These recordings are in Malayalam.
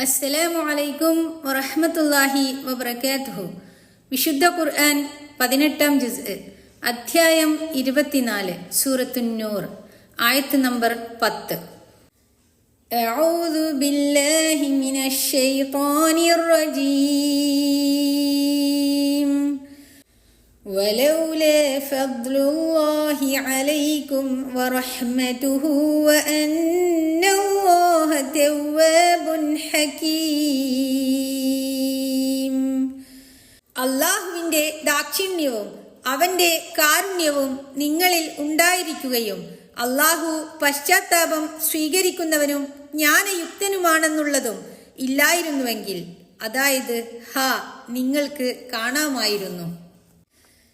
അസ്സലാമു അലൈക്കും വറഹ്മത്തുള്ളാഹി വബറകാതുഹു വിശുദ്ധ ഖുർആൻ പതിനെട്ടാം ജുസ് അധ്യായം ഇരുപത്തിനാല് സൂറത്തുന്നൂർ ആയത്ത് നമ്പർ പത്ത് أعوذ بالله من الشيطان الرجيم ولولا فضل الله عليكم ورحمته وأن الله تواب حكيم അള്ളാഹുവിന്റെ ദാക്ഷിണ്യവും അവന്റെ കാരുണ്യവും നിങ്ങളിൽ ഉണ്ടായിരിക്കുകയും അള്ളാഹു പശ്ചാത്താപം സ്വീകരിക്കുന്നവനും ജ്ഞാനയുക്തനുമാണെന്നുള്ളതും ഇല്ലായിരുന്നുവെങ്കിൽ അതായത് ഹ നിങ്ങൾക്ക് കാണാമായിരുന്നു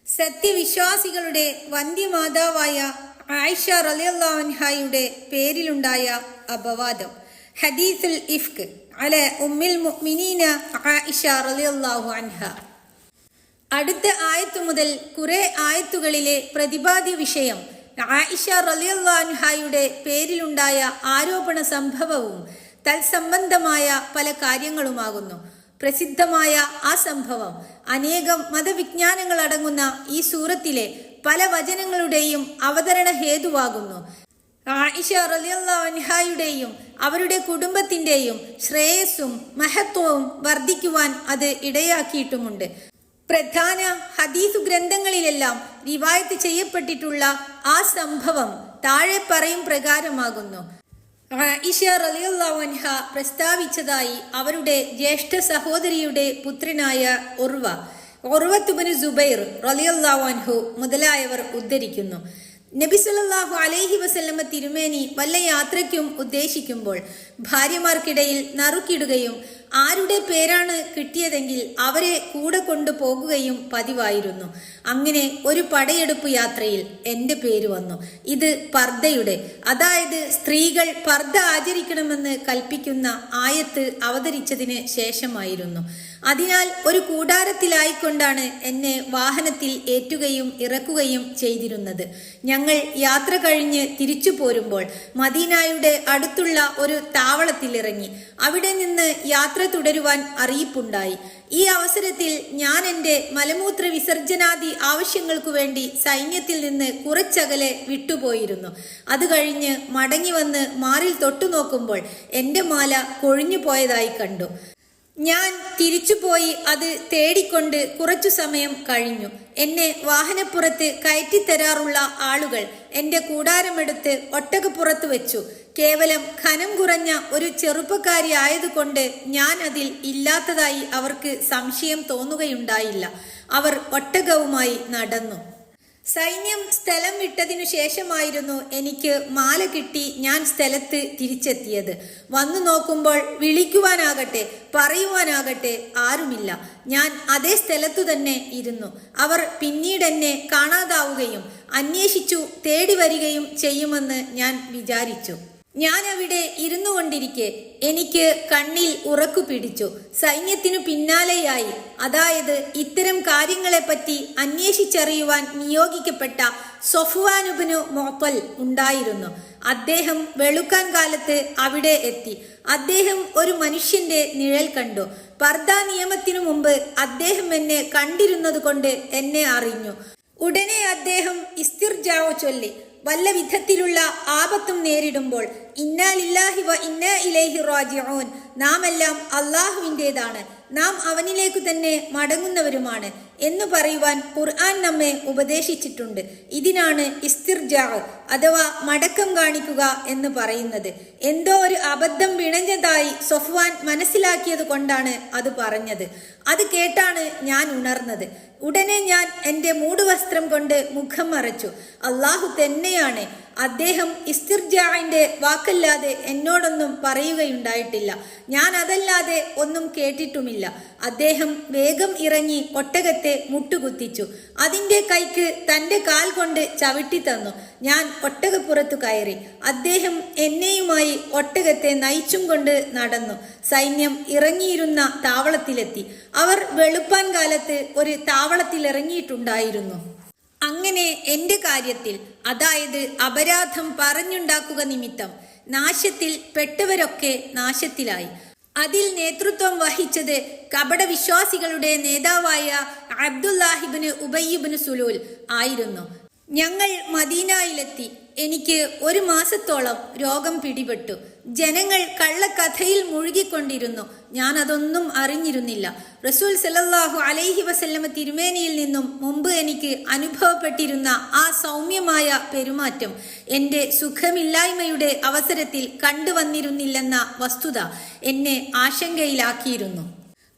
സത്യവിശ്വാസികളുടെ വന്ധ്യമാതാവായ ആയിഷ റലിയല്ലാൻഹായുടെ പേരിലുണ്ടായ അപവാദം ഹദീസുൽ ഇഫ്ക് അല ഉമ്മിൽ മുഅ്മിനീന ആയിഷ റളിയല്ലാഹു അൻഹ. അടുത്ത ആയത്ത് മുതൽ കുറെ ആയത്തുകളിലെ പ്രതിപാദ്യ വിഷയം ആയിഷ റലിയല്ലാൻഹായുടെ പേരിലുണ്ടായ ആരോപണ സംഭവവും തത്സംബന്ധമായ പല കാര്യങ്ങളുമാകുന്നു. പ്രസിദ്ധമായ ആ സംഭവം അനേകം മതവിജ്ഞാനങ്ങൾ അടങ്ങുന്ന ഈ സൂറത്തിലെ പല വചനങ്ങളുടെയും അവതരണ ഹേതുവാകുന്നു. ആയിഷ റലിയല്ലാൻഹായുടെയും അവരുടെ കുടുംബത്തിന്റെയും ശ്രേയസ്സും മഹത്വവും വർദ്ധിക്കുവാൻ അത് ഇടയാക്കിയിട്ടുമുണ്ട്. പ്രധാന ഹദീസു ഗ്രന്ഥങ്ങളിലെല്ലാം റിവായത്ത് ചെയ്യപ്പെട്ടിട്ടുള്ള ആ സംഭവം താഴെ പറയും പ്രകാരമാകുന്നു. ആയിഷ റലിയുള്ളവൻഹ പ്രസ്താവിച്ചതായി അവരുടെ ജ്യേഷ്ഠ സഹോദരിയുടെ പുത്രനായ ഉർവ. ഉർവത്തുബിന് ജുബൈർ റലിയുള്ളാവൻഹു മുതലായവർ ഉദ്ധരിക്കുന്നു. നബി സല്ലാഹു അലൈഹി വസല്ലമ തിരുമേനി വല്ല യാത്രയ്ക്കും ഉദ്ദേശിക്കുമ്പോൾ ഭാര്യമാർക്കിടയിൽ നറുക്കിടുകയും ആരുടെ പേരാണ് കിട്ടിയതെങ്കിൽ അവരെ കൂടെ കൊണ്ടുപോകുകയും പതിവായിരുന്നു. അങ്ങനെ ഒരു പടയെടുപ്പ് യാത്രയിൽ എന്റെ പേര് വന്നു. ഇത് പർദ്ദയുടെ അതായത് സ്ത്രീകൾ പർദ്ദ ആചരിക്കണമെന്ന് കൽപ്പിക്കുന്ന ആയത്ത് അവതരിച്ചതിന് ശേഷമായിരുന്നു. അതിനാൽ ഒരു കൂടാരത്തിലായിക്കൊണ്ടാണ് എന്നെ വാഹനത്തിൽ ഏറ്റുകയും ഇറക്കുകയും ചെയ്തിരുന്നത്. ഞങ്ങൾ യാത്ര കഴിഞ്ഞ് തിരിച്ചു പോരുമ്പോൾ മദീനായുടെ അടുത്തുള്ള ഒരു താവളത്തിലിറങ്ങി. അവിടെ നിന്ന് യാത്ര തുടരുവാൻ അറിയിപ്പുണ്ടായി. ഈ അവസരത്തിൽ ഞാൻ എന്റെ മലമൂത്ര വിസർജനാദി ആവശ്യങ്ങൾക്കു വേണ്ടി സൈന്യത്തിൽ നിന്ന് കുറച്ചകലെ വിട്ടുപോയിരുന്നു. അത് കഴിഞ്ഞ് മടങ്ങി വന്ന് മാറിൽ തൊട്ടു നോക്കുമ്പോൾ എന്റെ മാല കൊഴിഞ്ഞു പോയതായി കണ്ടു. ഞാൻ തിരിച്ചുപോയി അത് തേടിക്കൊണ്ട് കുറച്ചു സമയം കഴിഞ്ഞു. എന്നെ വാഹനപ്പുറത്ത് കയറ്റിത്തരാറുള്ള ആളുകൾ എന്റെ കൂടാരമെടുത്ത് ഒട്ടകപ്പുറത്ത് വെച്ചു. കേവലം ഖനം കുറഞ്ഞ ഒരു ചെറുപ്പക്കാരി ആയതുകൊണ്ട് ഞാൻ അതിൽ ഇല്ലാത്തതായി അവർക്ക് സംശയം തോന്നുകയുണ്ടായില്ല. അവർ ഒട്ടകവുമായി നടന്നു. സൈന്യം സ്ഥലം വിട്ടതിനു ശേഷമായിരുന്നു എനിക്ക് മാല കിട്ടി ഞാൻ സ്ഥലത്ത് തിരിച്ചെത്തിയത്. വന്നു നോക്കുമ്പോൾ വിളിക്കുവാനാകട്ടെ പറയുവാനാകട്ടെ ആരുമില്ല. ഞാൻ അതേ സ്ഥലത്തു തന്നെ ഇരുന്നു. അവർ പിന്നീട് എന്നെ കാണാതാവുകയും അന്വേഷിച്ചു തേടി വരികയും ചെയ്യുമെന്ന് ഞാൻ വിചാരിച്ചു. ഞാൻ അവിടെ ഇരുന്നു കൊണ്ടിരിക്കെ എനിക്ക് കണ്ണിൽ ഉറക്കു പിടിച്ചു. സൈന്യത്തിനു പിന്നാലെയായി. അതായത് ഇത്തരം കാര്യങ്ങളെപ്പറ്റി അന്വേഷിച്ചറിയുവാൻ നിയോഗിക്കപ്പെട്ട സൊഫുവാനുബിനു മോപ്പൽ ഉണ്ടായിരുന്നു. അദ്ദേഹം വെളുക്കാൻ കാലത്ത് അവിടെ എത്തി. അദ്ദേഹം ഒരു മനുഷ്യന്റെ നിഴൽ കണ്ടു. പർദാ നിയമത്തിനു മുമ്പ് അദ്ദേഹം എന്നെ കണ്ടിരുന്നത് കൊണ്ട് എന്നെ അറിഞ്ഞു. ഉടനെ അദ്ദേഹം ഇസ്തിർജാവോ ചൊല്ലി. വല്ല വിധത്തിലുള്ള ആപത്തും നേരിടുമ്പോൾ ഇന്നാലില്ലാഹി വ ഇന്നാ ഇലൈഹി റാജിഊൻ. നാം എല്ലാം അള്ളാഹുവിന്റെതാണ്. നാം അവനിലേക്ക് തന്നെ മടങ്ങുന്നവരുമാണ്. എന്ന് പറയുവാൻ ഖുർആൻ നമ്മെ ഉപദേശിച്ചിട്ടുണ്ട്. ഇതിനാണ് ഇസ്തിർജാവ് അഥവാ മടക്കം കാണിക്കുക എന്ന് പറയുന്നത്. എന്തോ ഒരു അബദ്ധം വിണഞ്ഞതായി സൊഫ്വാൻ മനസ്സിലാക്കിയത് കൊണ്ടാണ് അത് പറഞ്ഞത്. അത് കേട്ടാണ് ഞാൻ ഉണർന്നത്. ഉടനെ ഞാൻ എന്റെ മൂടുവസ്ത്രം കൊണ്ട് മുഖം മറച്ചു. അള്ളാഹു തന്നെയാണ്. അദ്ദേഹം ഇസ്തിർജാവിന്റെ വാക്കല്ലാതെ എന്നോടൊന്നും പറയുകയുണ്ടായിട്ടില്ല. ഞാൻ അതല്ലാതെ ഒന്നും കേട്ടിട്ടുമില്ല. അദ്ദേഹം വേഗം ഇറങ്ങി ഒട്ടകത്തെ മുട്ടുകുത്തിച്ചു. അതിന്റെ കൈക്ക് തന്റെ കാൽ കൊണ്ട് ചവിട്ടി തന്നു. ഞാൻ ഒട്ടകപ്പുറത്തു കയറി. അദ്ദേഹം എന്നെയുമായി ഒട്ടകത്തെ നയിച്ചും കൊണ്ട് നടന്നു. സൈന്യം ഇറങ്ങിയിരുന്ന താവളത്തിലെത്തി. അവർ വെളുപ്പാൻ കാലത്ത് ഒരു താവളത്തിൽ ഇറങ്ങിയിട്ടുണ്ടായിരുന്നു അങ്ങനെ എന്റെ കാര്യത്തിൽ അതായത് അപരാധം പറഞ്ഞുണ്ടാക്കുക നിമിത്തം നാശത്തിൽ പെട്ടവരൊക്കെ നാശത്തിലായി. അതിൽ നേതൃത്വം വഹിച്ചത് കപട വിശ്വാസികളുടെ നേതാവായ അബ്ദുല്ലാഹിബിന് ഉബയ്യബിന് സുലൂൽ ആയിരുന്നു. ഞങ്ങൾ മദീനയിലെത്തി. എനിക്ക് ഒരു മാസത്തോളം രോഗം പിടിപെട്ടു. ജനങ്ങൾ കള്ളക്കഥയിൽ മുഴുകിക്കൊണ്ടിരുന്നു. ഞാൻ അതൊന്നും അറിഞ്ഞിരുന്നില്ല. റസൂൽ സലല്ലാഹു അലൈഹി വസല്ലമ തിരുമേനിയിൽ നിന്നും മുമ്പ് എനിക്ക് അനുഭവപ്പെട്ടിരുന്ന ആ സൗമ്യമായ പെരുമാറ്റം എന്റെ സുഖമില്ലായ്മയുടെ അവസരത്തിൽ കണ്ടുവന്നിരുന്നില്ലെന്ന വസ്തുത എന്നെ ആശങ്കയിലാക്കിയിരുന്നു.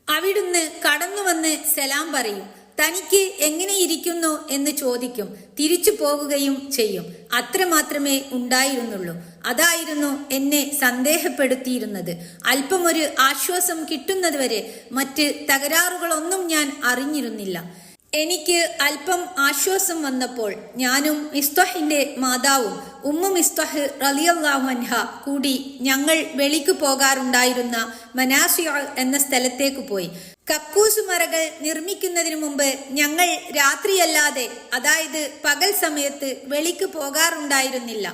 അവിടുന്ന് കടന്നുവന്ന് സലാം പറയും. തനിക്ക് എങ്ങനെയിരിക്കുന്നു എന്ന് ചോദിക്കും തിരിച്ചു പോകുകയും ചെയ്യും. അത്രമാത്രമേ ഉണ്ടായിരുന്നുള്ളൂ. അതായിരുന്നു എന്നെ സന്ദേഹപ്പെടുത്തിയിരുന്നത്. അല്പമൊരു ആശ്വാസം കിട്ടുന്നതുവരെ മറ്റ് തകരാറുകളൊന്നും ഞാൻ അറിഞ്ഞിരുന്നില്ല. എനിക്ക് അല്പം ആശ്വാസം വന്നപ്പോൾ ഞാനും മിസ്തഹിന്റെ മാതാവും ഉമ്മ മിസ്തഹ് റലിയല്ലാഹൻഹ കൂടി ഞങ്ങൾ വെളിക്ക് പോകാറുണ്ടായിരുന്ന മനാസിയ എന്ന സ്ഥലത്തേക്ക് പോയി. കക്കൂസ് മറകൾ നിർമ്മിക്കുന്നതിന് മുമ്പ് ഞങ്ങൾ രാത്രിയല്ലാതെ അതായത് പകൽ സമയത്ത് വെളിക്ക് പോകാറുണ്ടായിരുന്നില്ല.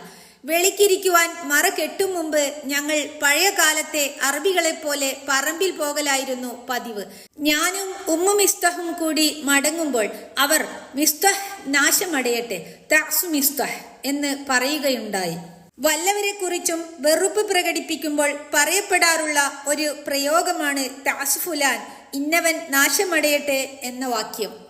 വെളിക്കിരിക്കുവാൻ മറ കെട്ടും മുമ്പ് ഞങ്ങൾ പഴയ കാലത്തെ അറബികളെ പോലെ പറമ്പിൽ പോകലായിരുന്നു പതിവ്. ഞാനും ഉമ്മ മിസ്തഹും കൂടി മടങ്ങുമ്പോൾ അവർ മിസ്തഹ് നാശമടയട്ടെ താസു മിസ്തഹ് എന്ന് പറയുകയുണ്ടായി. വല്ലവരെ കുറിച്ചും വെറുപ്പ് പ്രകടിപ്പിക്കുമ്പോൾ പറയപ്പെടാറുള്ള ഒരു പ്രയോഗമാണ് താസുഫുലാൻ ഇന്നവൻ നാശമടയട്ടെ എന്ന വാക്യം.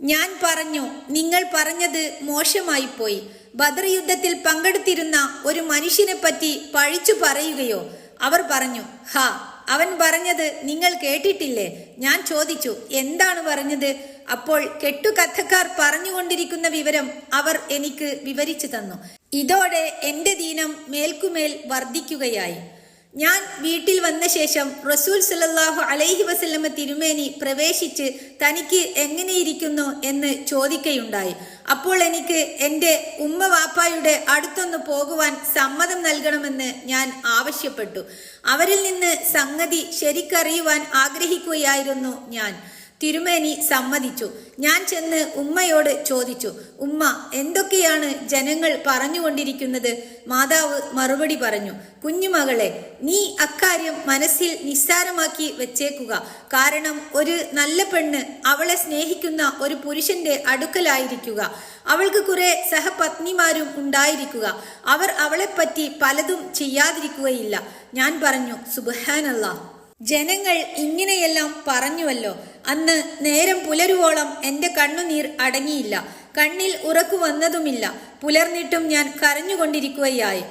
ഞാൻ പറഞ്ഞു നിങ്ങൾ പറഞ്ഞത് മോശമായി പോയി ബദർ യുദ്ധത്തിൽ പങ്കെടുത്തിരുന്ന ഒരു മനുഷ്യനെ പറ്റി പഴിച്ചു പറയുകയോ? അവർ പറഞ്ഞു ഹാ അവൻ പറഞ്ഞത് നിങ്ങൾ കേട്ടിട്ടില്ലേ? ഞാൻ ചോദിച്ചു എന്താണ് പറഞ്ഞത്? അപ്പോൾ കെട്ടുകഥക്കാർ പറഞ്ഞുകൊണ്ടിരിക്കുന്ന വിവരം അവർ എനിക്ക് വിവരിച്ചു തന്നു. ഇതോടെ എന്റെ ദീനം മേൽക്കുമേൽ വർദ്ധിക്കുകയായി. ഞാൻ വീട്ടിൽ വന്ന ശേഷം റസൂൽ സല്ലല്ലാഹു അലൈഹി വസല്ലമ തിരുമേനി പ്രവേശിച്ച് തനിക്ക് എങ്ങനെയിരിക്കുന്നു എന്ന് ചോദിക്കുകയുണ്ടായി അപ്പോൾ എനിക്ക് എന്റെ ഉമ്മ വാപ്പായുടെ അടുത്തൊന്ന് പോകുവാൻ സമ്മതം നൽകണമെന്ന് ഞാൻ ആവശ്യപ്പെട്ടു. അവരിൽ നിന്ന് സംഗതി ശരിക്കറിയുവാൻ ആഗ്രഹിക്കുകയായിരുന്നു ഞാൻ. തിരുമേനി സമ്മതിച്ചു. ഞാൻ ചെന്ന് ഉമ്മയോട് ചോദിച്ചു ഉമ്മ എന്തൊക്കെയാണ് ജനങ്ങൾ പറഞ്ഞുകൊണ്ടിരിക്കുന്നത്? മാതാവ് മറുപടി പറഞ്ഞു കുഞ്ഞുമകളെ നീ അക്കാര്യം മനസ്സിൽ നിസ്സാരമാക്കി വെച്ചേക്കുക. കാരണം ഒരു നല്ല പെണ്ണ് അവളെ സ്നേഹിക്കുന്ന ഒരു പുരുഷന്റെ അടുക്കലായിരിക്കുക. അവൾക്ക് കുറെ സഹപത്നിമാരും ഉണ്ടായിരിക്കുക. അവർ അവളെപ്പറ്റി പലതും ചെയ്യാതിരിക്കുകയില്ല. ഞാൻ പറഞ്ഞു സുബഹാനല്ല ജനങ്ങൾ ഇങ്ങനെയെല്ലാം പറഞ്ഞുവല്ലോ. അന്ന് നേരം പുലരുവോളം എന്റെ കണ്ണുനീർ അടങ്ങിയില്ല. കണ്ണിൽ ഉറക്കു വന്നതുമില്ല. പുലർന്നിട്ടും ഞാൻ കരഞ്ഞുകൊണ്ടിരിക്കുകയായി.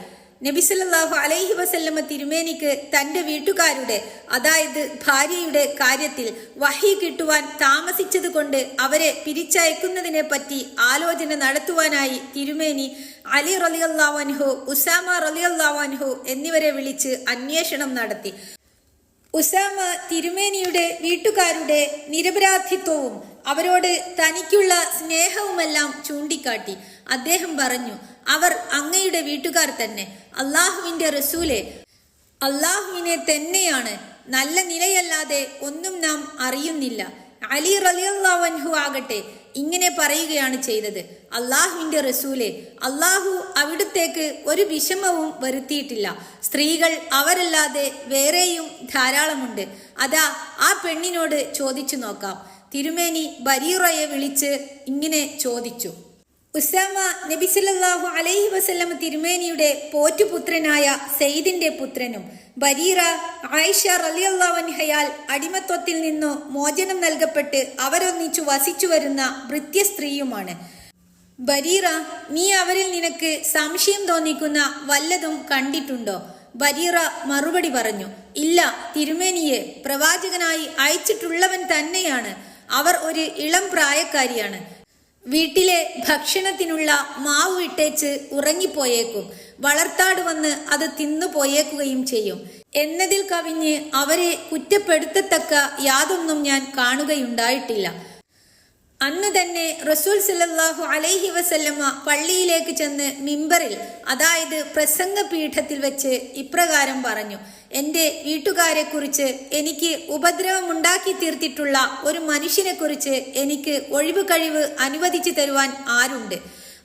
നബിസല്ലാഹു അലൈഹി വസല്ലമ തിരുമേനിക്ക് തന്റെ വീട്ടുകാരുടെ അതായത് ഭാര്യയുടെ കാര്യത്തിൽ വഹി കിട്ടുവാൻ താമസിച്ചത് കൊണ്ട് അവരെ പിരിച്ചയക്കുന്നതിനെ പറ്റി ആലോചന നടത്തുവാനായി തിരുമേനി അലി റലിയല്ലാവൻഹു ഉസാമ റലിയല്ലാവൻഹു എന്നിവരെ വിളിച്ച് അന്വേഷണം നടത്തി. ഉസാമ തിരുമേനിയുടെ വീട്ടുകാരുടെ നിരപരാധിത്വവും അവരോട് തനിക്കുള്ള സ്നേഹവുമെല്ലാം ചൂണ്ടിക്കാട്ടി. അദ്ദേഹം പറഞ്ഞു അവർ അങ്ങയുടെ വീട്ടുകാർ തന്നെ. അള്ളാഹുവിന്റെ റസൂലെ അള്ളാഹുവിനെ തന്നെയാണ്. നല്ല നിലയല്ലാതെ ഒന്നും നാം അറിയുന്നില്ല. അലി റലിയല്ലാവൻഹു ആകട്ടെ. ഇങ്ങനെ പറയുകയാണ് ചെയ്തത്. അള്ളാഹുവിന്റെ റസൂലെ അള്ളാഹു അവിടുത്തേക്ക് ഒരു വിഷമവും വരുത്തിയിട്ടില്ല. സ്ത്രീകൾ അവരല്ലാതെ വേറെയും ധാരാളമുണ്ട്. അതാ ആ പെണ്ണിനോട് ചോദിച്ചു നോക്കാം. തിരുമേനി ബരീറയെ വിളിച്ച് ഇങ്ങനെ ചോദിച്ചു. ഉസാമ നബി സല്ലല്ലാഹു അലൈഹി വസല്ലം തിരുമേനിയുടെ പോറ്റുപുത്രനായ സെയ്ദിന്റെ പുത്രനും ബരീറ ആയിഷ റലിയല്ലാവൻഹയാൽ അടിമത്വത്തിൽ നിന്നു മോചനം നൽകപ്പെട്ട് അവരൊന്നിച്ചു വസിച്ചു വരുന്ന ഭൃത്യ സ്ത്രീയുമാണ്. ബരീറ നീ അവരിൽ നിനക്ക് സംശയം തോന്നിക്കുന്ന വല്ലതും കണ്ടിട്ടുണ്ടോ? ബരീറ മറുപടി പറഞ്ഞു ഇല്ല തിരുമേനിയെ പ്രവാചകനായി അയച്ചിട്ടുള്ളവൻ തന്നെയാണ്. അവർ ഒരു ഇളം പ്രായക്കാരിയാണ്. വീട്ടിലെ ഭക്ഷണത്തിനുള്ള മാവ് ഇട്ടേച്ച് ഉറങ്ങിപ്പോയേക്കും. വളർത്താട് വന്ന് അത് തിന്നു പോയേക്കുകയും ചെയ്യും. എന്നതിൽ കവിഞ്ഞ് അവരെ കുറ്റപ്പെടുത്തത്തക്ക യാതൊന്നും ഞാൻ കാണുകയുണ്ടായിട്ടില്ല. അന്ന് തന്നെ റസൂൽ സല്ലാഹു അലൈഹി വസല്ലമ പള്ളിയിലേക്ക് ചെന്ന് മിമ്പറിൽ അതായത് പ്രസംഗ പീഠത്തിൽ വെച്ച് ഇപ്രകാരം പറഞ്ഞു എന്റെ വീട്ടുകാരെക്കുറിച്ച് എനിക്ക് ഉപദ്രവമുണ്ടാക്കി തീർത്തിട്ടുള്ള ഒരു മനുഷ്യനെക്കുറിച്ച് എനിക്ക് ഒഴിവ് കഴിവ് അനുവദിച്ചു തരുവാൻ ആരുണ്ട്?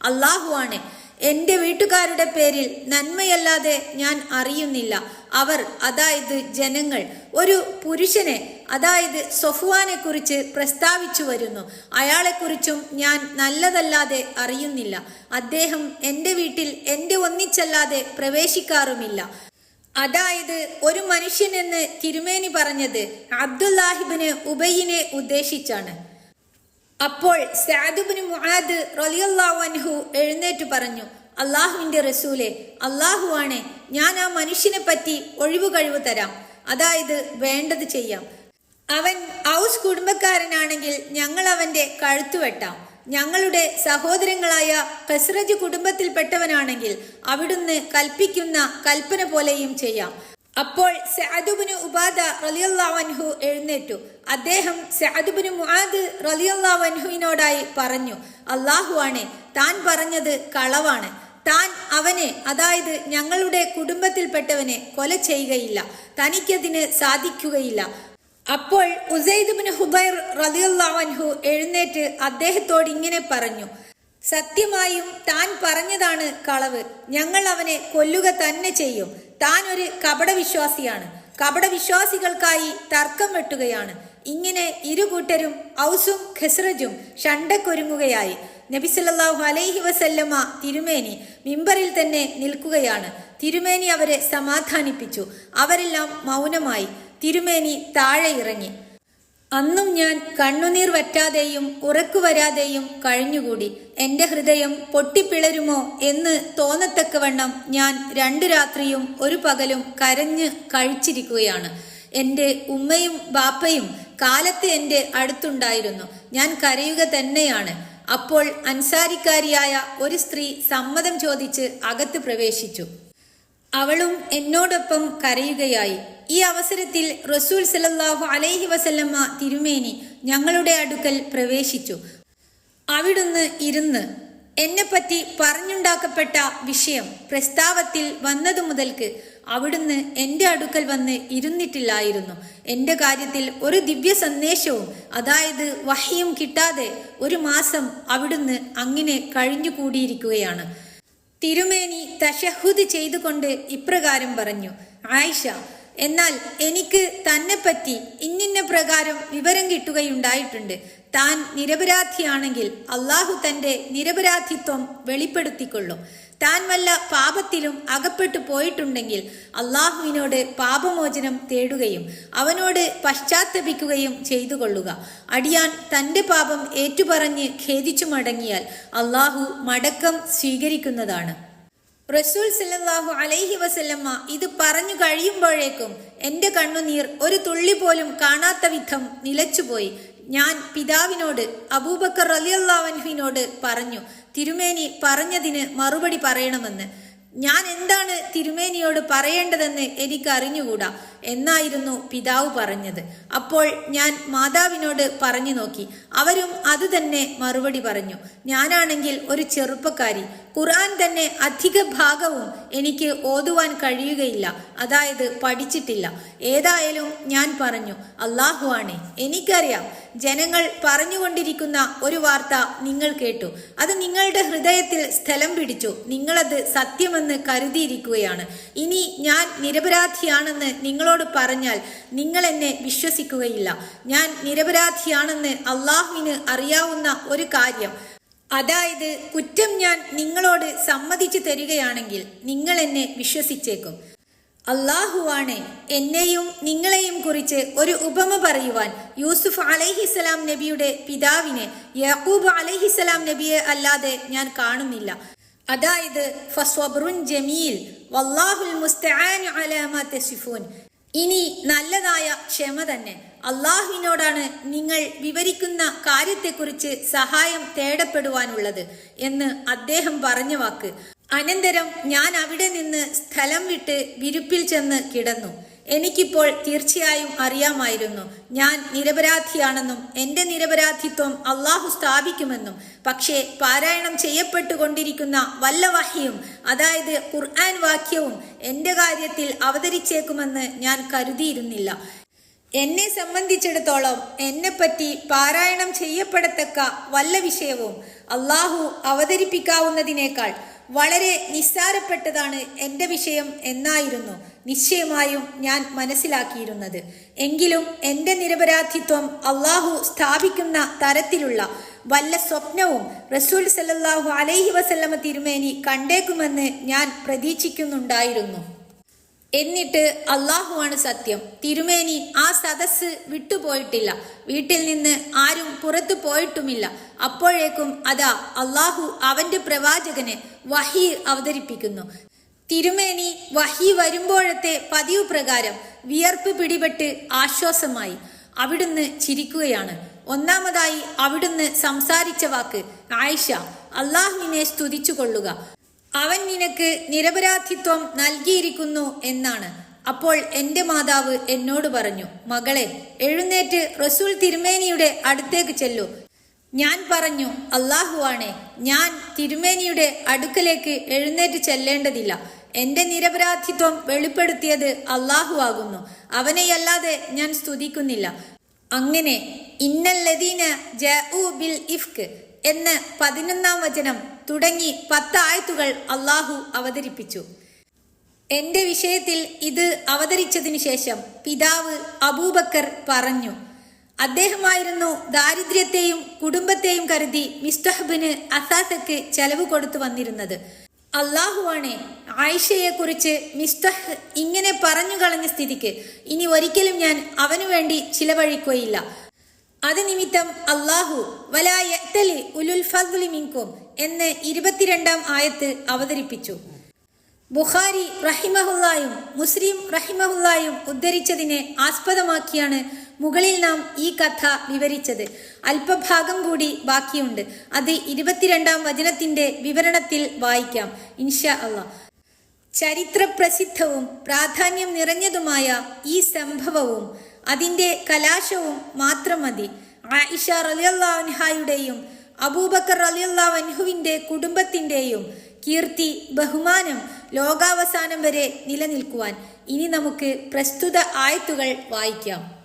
അള്ളാഹുവാണ് എന്റെ വീട്ടുകാരുടെ പേരിൽ നന്മയല്ലാതെ ഞാൻ അറിയുന്നില്ല. അവർ അതായത് ജനങ്ങൾ ഒരു പുരുഷനെ അതായത് സൊഫുവാനെ കുറിച്ച് പ്രസ്താവിച്ചു വരുന്നു. അയാളെക്കുറിച്ചും ഞാൻ നല്ലതല്ലാതെ അറിയുന്നില്ല. അദ്ദേഹം എന്റെ വീട്ടിൽ എന്റെ ഒന്നിച്ചല്ലാതെ പ്രവേശിക്കാറുമില്ല. അതായത് ഒരു മനുഷ്യനെന്ന് തിരുമേനി പറഞ്ഞത് അബ്ദുല്ലാഹിബിന് ഉബൈയിനെ ഉദ്ദേശിച്ചാണ്. അപ്പോൾ അൻഹു എഴുന്നേറ്റ് പറഞ്ഞു അള്ളാഹുവിന്റെ റസൂലെ അള്ളാഹു ആണ്. ഞാൻ ആ മനുഷ്യനെ പറ്റി ഒഴിവ് കഴിവ് തരാം. അതായത് വേണ്ടത് ചെയ്യാം. അവൻ ഔസ് കുടുംബക്കാരനാണെങ്കിൽ ഞങ്ങൾ അവന്റെ കഴുത്തു വെട്ടാം. ഞങ്ങളുടെ സഹോദരങ്ങളായ കസ്രജ് കുടുംബത്തിൽപ്പെട്ടവനാണെങ്കിൽ അവിടുന്ന് കൽപ്പിക്കുന്ന കൽപ്പന പോലെയും ചെയ്യാം. അപ്പോൾ സഅദുബിന് ഉബാദ റലിയല്ലാവൻഹു എഴുന്നേറ്റു. അദ്ദേഹം സഅദുബിന് മുആദ് റലിയല്ലാവൻഹുവിനോടായി പറഞ്ഞു അള്ളാഹു ആണ് താൻ പറഞ്ഞത് കളവാണ്. താൻ അവനെ അതായത് ഞങ്ങളുടെ കുടുംബത്തിൽപ്പെട്ടവനെ കൊല ചെയ്യുകയില്ല തനിക്കതിന് സാധിക്കുകയില്ല. അപ്പോൾ ഉസൈദ് ബിൻ ഹുബൈർ റലിയല്ലാവൻഹു എഴുന്നേറ്റ് അദ്ദേഹത്തോട് ഇങ്ങനെ പറഞ്ഞു സത്യമായും താൻ പറഞ്ഞതാണ് കളവ്. ഞങ്ങൾ അവനെ കൊല്ലുക തന്നെ ചെയ്യും. താൻ ഒരു കപടവിശ്വാസിയാണ്. കപടവിശ്വാസികൾക്കായി തർക്കം വെട്ടുകയാണ്. ഇങ്ങനെ ഇരു കൂട്ടരും ഔസും ഖസ്റജും ഷണ്ടക്കൊരുങ്ങുകയായി നബിസല്ലാഹു അലൈഹി വസല്ലമ തിരുമേനി മിമ്പറിൽ തന്നെ നിൽക്കുകയാണ്. തിരുമേനി അവരെ സമാധാനിപ്പിച്ചു. അവരെല്ലാം മൗനമായി. തിരുമേനി താഴെ ഇറങ്ങി. അന്നും ഞാൻ കണ്ണുനീർ വറ്റാതെയും ഉറക്കു വരാതെയും കഴിഞ്ഞുകൂടി. എന്റെ ഹൃദയം പൊട്ടിപ്പിളരുമോ എന്ന് തോന്നത്തക്കവണ്ണം ഞാൻ രണ്ടു രാത്രിയും ഒരു പകലും കരഞ്ഞ് കഴിച്ചിരിക്കുകയാണ്. എന്റെ ഉമ്മയും ബാപ്പയും കാലത്ത് എന്റെ അടുത്തുണ്ടായിരുന്നു. ഞാൻ കരയുക തന്നെയാണ്. അപ്പോൾ അൻസാരിക്കാരിയായ ഒരു സ്ത്രീ സമ്മതം ചോദിച്ച് അകത്ത് പ്രവേശിച്ചു. അവളും എന്നോടൊപ്പം കരയുകയായി. ഈ അവസരത്തിൽ റസൂൽ സലല്ലാഹു അലൈഹി വസല്ലമ്മ തിരുമേനി ഞങ്ങളുടെ അടുക്കൽ പ്രവേശിച്ചു. അവിടുന്ന് ഇരുന്ന് എന്നെപ്പറ്റി പറഞ്ഞുണ്ടാക്കപ്പെട്ട വിഷയം പ്രസ്താവത്തിൽ വന്നതു മുതൽക്ക് അവിടുന്ന് എന്റെ അടുക്കൽ വന്ന് ഇരുന്നിട്ടില്ലായിരുന്നു. എന്റെ കാര്യത്തിൽ ഒരു ദിവ്യ സന്ദേശവും അതായത് വഹിയും കിട്ടാതെ ഒരു മാസം അവിടുന്ന് അങ്ങനെ കഴിഞ്ഞുകൂടിയിരിക്കുകയാണ്. തിരുമേനി തഷഹുദ് ചെയ്തുകൊണ്ട് ഇപ്രകാരം പറഞ്ഞു ആയിഷ എന്നാൽ എനിക്ക് തന്നെപ്പറ്റി ഇന്നിന്ന പ്രകാരം വിവരം കിട്ടുകയുണ്ടായിട്ടുണ്ട്. താൻ നിരപരാധിയാണെങ്കിൽ അള്ളാഹു തന്റെ നിരപരാധിത്വം വെളിപ്പെടുത്തിക്കൊള്ളും. താൻ വല്ല പാപത്തിലും അകപ്പെട്ടു പോയിട്ടുണ്ടെങ്കിൽ അള്ളാഹുവിനോട് പാപമോചനം തേടുകയും അവനോട് പശ്ചാത്തപിക്കുകയും ചെയ്തു കൊള്ളുക അടിയാൻ തന്റെ പാപം ഏറ്റുപറഞ്ഞ് ഖേദിച്ചു മടങ്ങിയാൽ അള്ളാഹു മടക്കം സ്വീകരിക്കുന്നതാണ്. റസൂൽ സല്ലാഹു അലൈഹി വസല്ലമ്മ ഇത് പറഞ്ഞു കഴിയുമ്പോഴേക്കും എന്റെ കണ്ണുനീർ ഒരു തുള്ളി പോലും കാണാത്ത വിധം നിലച്ചുപോയി. ഞാൻ പിതാവിനോട് അബൂബക്കർ റലിയല്ലാവൻഹിനോട് പറഞ്ഞു തിരുമേനി പറഞ്ഞതിന് മറുപടി പറയണമെന്ന്. ഞാൻ എന്താണ് തിരുമേനിയോട് പറയേണ്ടതെന്ന് എനിക്ക് അറിഞ്ഞുകൂടാ എന്നായിരുന്നു പിതാവ് പറഞ്ഞത്. അപ്പോൾ ഞാൻ മാതാവിനോട് പറഞ്ഞു നോക്കി. അവരും അതുതന്നെ മറുപടി പറഞ്ഞു. ഞാനാണെങ്കിൽ ഒരു ചെറുപ്പക്കാരി ഖുർആൻ തന്നെ അധിക ഭാഗവും എനിക്ക് ഓതുവാൻ കഴിയുകയില്ല. അതായത് പഠിച്ചിട്ടില്ല. ഏതായാലും ഞാൻ പറഞ്ഞു അള്ളാഹു ആണ് എനിക്കറിയാം. ജനങ്ങൾ പറഞ്ഞുകൊണ്ടിരിക്കുന്ന ഒരു വാർത്ത നിങ്ങൾ കേട്ടു. അത് നിങ്ങളുടെ ഹൃദയത്തിൽ സ്ഥലം പിടിച്ചു. നിങ്ങളത് സത്യമെന്ന് കരുതിയിരിക്കുകയാണ്. ഇനി ഞാൻ നിരപരാധിയാണെന്ന് നിങ്ങളോട് പറഞ്ഞാൽ നിങ്ങൾ എന്നെ വിശ്വസിക്കുകയില്ല. ഞാൻ നിരപരാധിയാണെന്ന് അള്ളാഹുവിന് അറിയാവുന്ന ഒരു കാര്യം അതായത് കുറ്റം ഞാൻ നിങ്ങളോട് സമ്മതിച്ചു തരികയാണെങ്കിൽ നിങ്ങൾ എന്നെ വിശ്വസിച്ചേക്കും. അള്ളാഹുവാണ് എന്നെയും നിങ്ങളെയും കുറിച്ച് ഒരു ഉപമ പറയുവാൻ യൂസുഫ് അലൈഹിസലാം നബിയുടെ പിതാവിനെ യാക്കൂബ് അലൈഹിസലാം നബിയെ അല്ലാതെ ഞാൻ കാണുന്നില്ല. അതായത് ഫസ്വബ്രുൻ ജമീൽ വല്ലാഹുൽ മുസ്തആൻ അലാ മാ തസിഫൂൻ. ഇനി നല്ലതായ ക്ഷമ തന്നെ. അള്ളാഹുവിനോടാണ് നിങ്ങൾ വിവരിക്കുന്ന കാര്യത്തെക്കുറിച്ച് സഹായം തേടപ്പെടുവാനുള്ളത് എന്ന് അദ്ദേഹം പറഞ്ഞ വാക്ക്. അനന്തരം ഞാൻ അവിടെ നിന്ന് സ്ഥലം വിട്ട് വിരുപ്പിൽ ചെന്ന് കിടന്നു. എനിക്കിപ്പോൾ തീർച്ചയായും അറിയാമായിരുന്നു. ഞാൻ നിരപരാധിയാണെന്നും എന്റെ നിരപരാധിത്വം അള്ളാഹു സ്ഥാപിക്കുമെന്നും. പക്ഷേ പാരായണം ചെയ്യപ്പെട്ടുകൊണ്ടിരിക്കുന്ന വല്ല വഹിയും അതായത് ഖുർആൻ വാക്യവും എന്റെ കാര്യത്തിൽ അവതരിച്ചേക്കുമെന്ന് ഞാൻ കരുതിയിരുന്നില്ല. എന്നെ സംബന്ധിച്ചിടത്തോളം എന്നെപ്പറ്റി പാരായണം ചെയ്യപ്പെടത്തക്ക വല്ല വിഷയവും അള്ളാഹു അവതരിപ്പിക്കാവുന്നതിനേക്കാൾ വളരെ നിസ്സാരപ്പെട്ടതാണ് എന്റെ വിഷയം എന്നായിരുന്നു. നിശ്ചയമായും ഞാൻ മനസ്സിലാക്കിയിരുന്നത്. എങ്കിലും എന്റെ നിരപരാധിത്വം അള്ളാഹു സ്ഥാപിക്കുന്ന തരത്തിലുള്ള വല്ല സ്വപ്നവും റസൂൽ സല്ലാഹു അലൈഹി വസല്ലമ തിരുമേനി കണ്ടേക്കുമെന്ന് ഞാൻ പ്രതീക്ഷിക്കുന്നുണ്ടായിരുന്നു. എന്നിട്ട് അള്ളാഹുവാണ് സത്യം. തിരുമേനി ആ സദസ്സ് വിട്ടുപോയിട്ടില്ല. വീട്ടിൽ നിന്ന് ആരും പുറത്തു പോയിട്ടുമില്ല. അപ്പോഴേക്കും അതാ അള്ളാഹു അവന്റെ പ്രവാചകന് വഹി അവതരിപ്പിക്കുന്നു. തിരുമേനി വഹി വരുമ്പോഴത്തെ പതിവ് പ്രകാരം വിയർപ്പ് പിടിപെട്ട് ആശ്വാസമായി. അവിടുന്ന് ചിരിക്കുകയാണ്. ഒന്നാമതായി അവിടുന്ന് സംസാരിച്ച വാക്ക് ആയിഷ അള്ളാഹുവിനെ സ്തുതിച്ചു കൊള്ളുക അവൻ നിനക്ക് നിരപരാധിത്വം നൽകിയിരിക്കുന്നു എന്നാണ്. അപ്പോൾ എന്റെ മാതാവ് എന്നോട് പറഞ്ഞു മകളെ എഴുന്നേറ്റ് റസൂൽ തിരുമേനിയുടെ അടുത്തേക്ക് ചെല്ലൂ. ഞാൻ പറഞ്ഞു അള്ളാഹുവാണേ ഞാൻ തിരുമേനിയുടെ അടുക്കലേക്ക് എഴുന്നേറ്റ് ചെല്ലേണ്ടതില്ല. എന്റെ നിരപരാധിത്വം വെളിപ്പെടുത്തിയത് അള്ളാഹു ആകുന്നു. അവനെയല്ലാതെ ഞാൻ സ്തുതിക്കുന്നില്ല. അങ്ങനെ ഇന്നല്ലദീന ജഊ ബിൽ ഇഫ്ക് എന്ന് പതിനൊന്നാം വചനം തുടങ്ങി പത്തായത്തുകൾ അള്ളാഹു അവതരിപ്പിച്ചു. എന്റെ വിഷയത്തിൽ ഇത് അവതരിച്ചതിനു ശേഷം പിതാവ് അബൂബക്കർ പറഞ്ഞു അദ്ദേഹമായിരുന്നു ദാരിദ്ര്യത്തെയും കുടുംബത്തെയും കരുതി മിസ്തഹബിന് അസാസക്ക് ചെലവ് കൊടുത്തു വന്നിരുന്നത്. അള്ളാഹുവാണെ ആയിഷയെ കുറിച്ച് മിസ്തഹ് ഇങ്ങനെ പറഞ്ഞു കളഞ്ഞ സ്ഥിതിക്ക്. ഇനി ഒരിക്കലും ഞാൻ അവനു വേണ്ടി ചിലവഴിക്കുകയില്ല. അത് നിമിത്തം അള്ളാഹു വലായത്തലി ഉലുൽ ഫദ്ലി മിങ്കും എന്ന് ഇരുപത്തിരണ്ടാം ആയത്ത് അവതരിപ്പിച്ചു. ബുഖാരി റഹിമഹുല്ലായും മുസ്ലിം റഹിമഹുല്ലായും ഉദ്ധരിച്ചതിനെ ആസ്പദമാക്കിയാണ് മുകളിൽ നാം ഈ കഥ വിവരിച്ചത്. അല്പഭാഗം കൂടി ബാക്കിയുണ്ട്. അത് ഇരുപത്തിരണ്ടാം വചനത്തിന്റെ വിവരണത്തിൽ വായിക്കാം. ഇൻഷാ അള്ളാഹ്. ചരിത്രപ്രസിദ്ധവും പ്രാധാന്യം നിറഞ്ഞതുമായ ഈ സംഭവവും അതിന്റെ കലാശവും മാത്രം മതി. ആയിഷ റലിയല്ലാൻഹായുടെയും അബൂബക്കർ റലിയല്ലാൻഹുവിന്റെ കുടുംബത്തിന്റെയും കീർത്തി ബഹുമാനം ലോകാവസാനം വരെ നിലനിൽക്കുവാൻ ഇനി നമുക്ക് പ്രസ്തുത ആയത്തുകൾ വായിക്കാം.